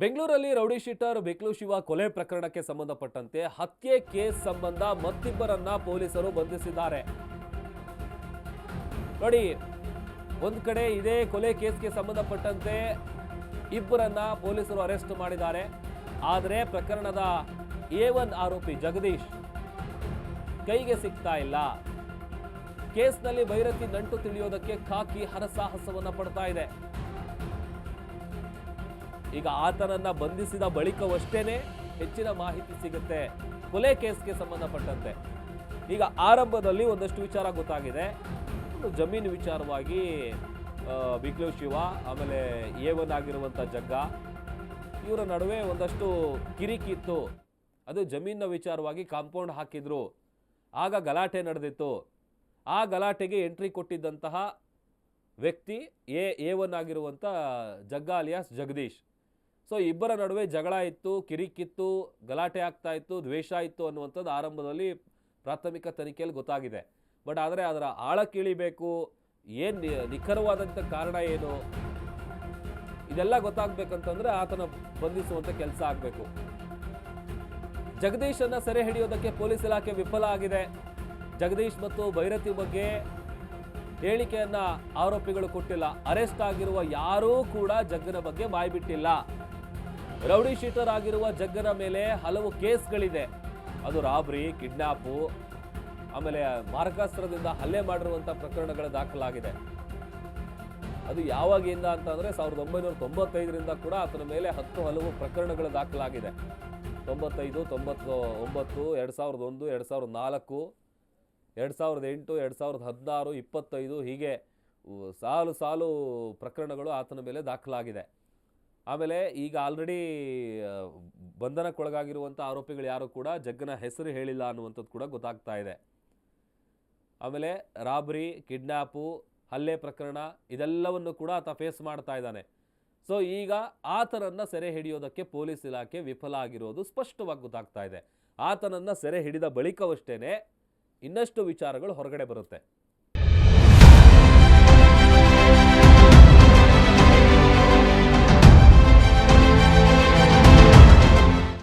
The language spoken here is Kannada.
ಬೆಂಗಳೂರಲ್ಲಿ ರೌಡಿ ಶೀಟರ್ ಬೆಕ್ಲು ಶಿವ ಕೊಲೆ ಪ್ರಕರಣಕ್ಕೆ ಸಂಬಂಧಪಟ್ಟಂತೆ ಹತ್ಯೆ ಕೇಸ್ ಸಂಬಂಧ ಮತ್ತಿಬ್ಬರನ್ನ ಪೊಲೀಸರು ಬಂಧಿಸಿದ್ದಾರೆ. ನೋಡಿ, ಒಂದ್ ಕಡೆ ಇದೇ ಕೊಲೆ ಕೇಸ್ಗೆ ಸಂಬಂಧಪಟ್ಟಂತೆ ಇಬ್ಬರನ್ನ ಪೊಲೀಸರು ಅರೆಸ್ಟ್ ಮಾಡಿದ್ದಾರೆ. ಆದರೆ ಪ್ರಕರಣದ ಎ ಆರೋಪಿ ಜಗದೀಶ್ ಕೈಗೆ ಸಿಗ್ತಾ ಇಲ್ಲ. ಕೇಸ್ನಲ್ಲಿ ಭೈರತಿ ನಂಟು ತಿಳಿಯೋದಕ್ಕೆ ಖಾಕಿ ಹರಸಾಹಸವನ್ನ ಪಡ್ತಾ ಇದೆ. ಈಗ ಆತನನ್ನ ಬಂಧಿಸಿದ ಬಳಿಕವಷ್ಟೇ ಹೆಚ್ಚಿನ ಮಾಹಿತಿ ಸಿಗುತ್ತೆ ಕೊಲೆ ಕೇಸ್ಗೆ ಸಂಬಂಧಪಟ್ಟಂತೆ. ಈಗ ಆರಂಭದಲ್ಲಿ ಒಂದಷ್ಟು ವಿಚಾರ ಗೊತ್ತಾಗಿದೆ. ಜಮೀನು ವಿಚಾರವಾಗಿ ಆ, ಬಿಕ್ಲು ಶಿವ ಆಮೇಲೆ ಒನ್ ಆಗಿರುವಂಥ ಜಗ್ಗ ಇವರ ನಡುವೆ ಒಂದಷ್ಟು ಕಿರಿಕಿತ್ತು ಅದು ಜಮೀನಿನ ವಿಚಾರವಾಗಿ ಕಾಂಪೌಂಡ್ ಹಾಕಿದ್ರು. ಆಗ ಗಲಾಟೆ ನಡೆದಿತ್ತು. ಆ ಗಲಾಟೆಗೆ ಎಂಟ್ರಿ ಕೊಟ್ಟಿದ್ದಂತಹ ವ್ಯಕ್ತಿ ಎ ಒನ್ ಆಗಿರುವಂಥ ಜಗ್ಗ ಅಲಿಯಾಸ್ ಜಗದೀಶ್. ಸೊ ಇಬ್ಬರ ನಡುವೆ ಜಗಳ ಇತ್ತು, ಕಿರಿಕಿತ್ತು, ಗಲಾಟೆ ಆಗ್ತಾ ಇತ್ತು, ದ್ವೇಷ ಇತ್ತು ಅನ್ನುವಂಥದ್ದು ಆರಂಭದಲ್ಲಿ ಪ್ರಾಥಮಿಕ ತನಿಖೆಯಲ್ಲಿ ಗೊತ್ತಾಗಿದೆ. ಬಟ್ ಆದರೆ ಅದರ ಆಳಕ್ಕಿಳಿಬೇಕು, ಏನು ನಿಖರವಾದಂಥ ಕಾರಣ ಏನು? ಇದೆಲ್ಲ ಗೊತ್ತಾಗಬೇಕಂತಂದರೆ ಆತನ ಬಂಧಿಸುವಂಥ ಕೆಲಸ ಆಗಬೇಕು. ಜಗದೀಶನ್ನು ಸೆರೆ ಹಿಡಿಯೋದಕ್ಕೆ ಪೊಲೀಸ್ ಇಲಾಖೆ ವಿಫಲ ಆಗಿದೆ. ಜಗದೀಶ್ ಮತ್ತು ಭೈರತಿ ಬಗ್ಗೆ ಹೇಳಿಕೆಯನ್ನು ಆರೋಪಿಗಳು ಕೊಟ್ಟಿಲ್ಲ. ಅರೆಸ್ಟ್ ಆಗಿರುವ ಯಾರೂ ಕೂಡ ಜಗ್ಗನ ಬಗ್ಗೆ ಬಾಯ್ಬಿಟ್ಟಿಲ್ಲ. ರೌಡಿ ಶೀಟರ್ ಆಗಿರುವ ಜಗ್ಗನ ಮೇಲೆ ಹಲವು ಕೇಸ್ಗಳಿದೆ. ಅದು ರಾಬ್ರಿ, ಕಿಡ್ನಾಪು, ಆಮೇಲೆ ಮಾರಕಾಸ್ತ್ರದಿಂದ ಹಲ್ಲೆ ಮಾಡಿರುವಂಥ ಪ್ರಕರಣಗಳು ದಾಖಲಾಗಿದೆ. ಅದು ಯಾವಾಗಿಂದ ಅಂತಂದ್ರೆ ಸಾವಿರದ ಒಂಬೈನೂರ ತೊಂಬತ್ತೈದರಿಂದ ಕೂಡ ಆತನ ಮೇಲೆ ಹತ್ತು ಹಲವು ಪ್ರಕರಣಗಳು ದಾಖಲಾಗಿದೆ. ತೊಂಬತ್ತೈದು, ತೊಂಬತ್ತು, ಒಂಬತ್ತು, ಎರಡು ಸಾವಿರದ ಒಂದು, ಎರಡು ಸಾವಿರದ ನಾಲ್ಕು, ಎರಡು ಸಾವಿರದ ಎಂಟು, ಎರಡು ಸಾವಿರದ ಹದಿನಾರು, ಇಪ್ಪತ್ತೈದು ಹೀಗೆ ಸಾಲು ಸಾಲು ಪ್ರಕರಣಗಳು ಆತನ ಮೇಲೆ ದಾಖಲಾಗಿದೆ. ಆಮೇಲೆ ಈಗ ಆಲ್ರೆಡಿ ಬಂಧನಕ್ಕೊಳಗಾಗಿರುವಂಥ ಆರೋಪಿಗಳು ಯಾರು ಕೂಡ ಜಗ್ಗನ ಹೆಸರು ಹೇಳಿಲ್ಲ ಅನ್ನುವಂಥದ್ದು ಕೂಡ ಗೊತ್ತಾಗ್ತಾ ಇದೆ. ಆಮೇಲೆ ರಾಬ್ರಿ ಕಿಡ್ನ್ಯಾಪು ಹಲ್ಲೆ ಪ್ರಕರಣ ಇದೆಲ್ಲವನ್ನು ಕೂಡ ಆತ ಫೇಸ್ ಮಾಡ್ತಾ ಇದ್ದಾನೆ. ಸೊ ಈಗ ಆತನನ್ನು ಸೆರೆ ಹಿಡಿಯೋದಕ್ಕೆ ಪೊಲೀಸ್ ಇಲಾಖೆ ವಿಫಲ ಆಗಿರೋದು ಸ್ಪಷ್ಟವಾಗಿ ಗೊತ್ತಾಗ್ತಾ ಇದೆ. ಆತನನ್ನು ಸೆರೆ ಹಿಡಿದ ಬಳಿಕವಷ್ಟೇ ಇನ್ನಷ್ಟು ವಿಚಾರಗಳು ಹೊರಗಡೆ ಬರುತ್ತೆ.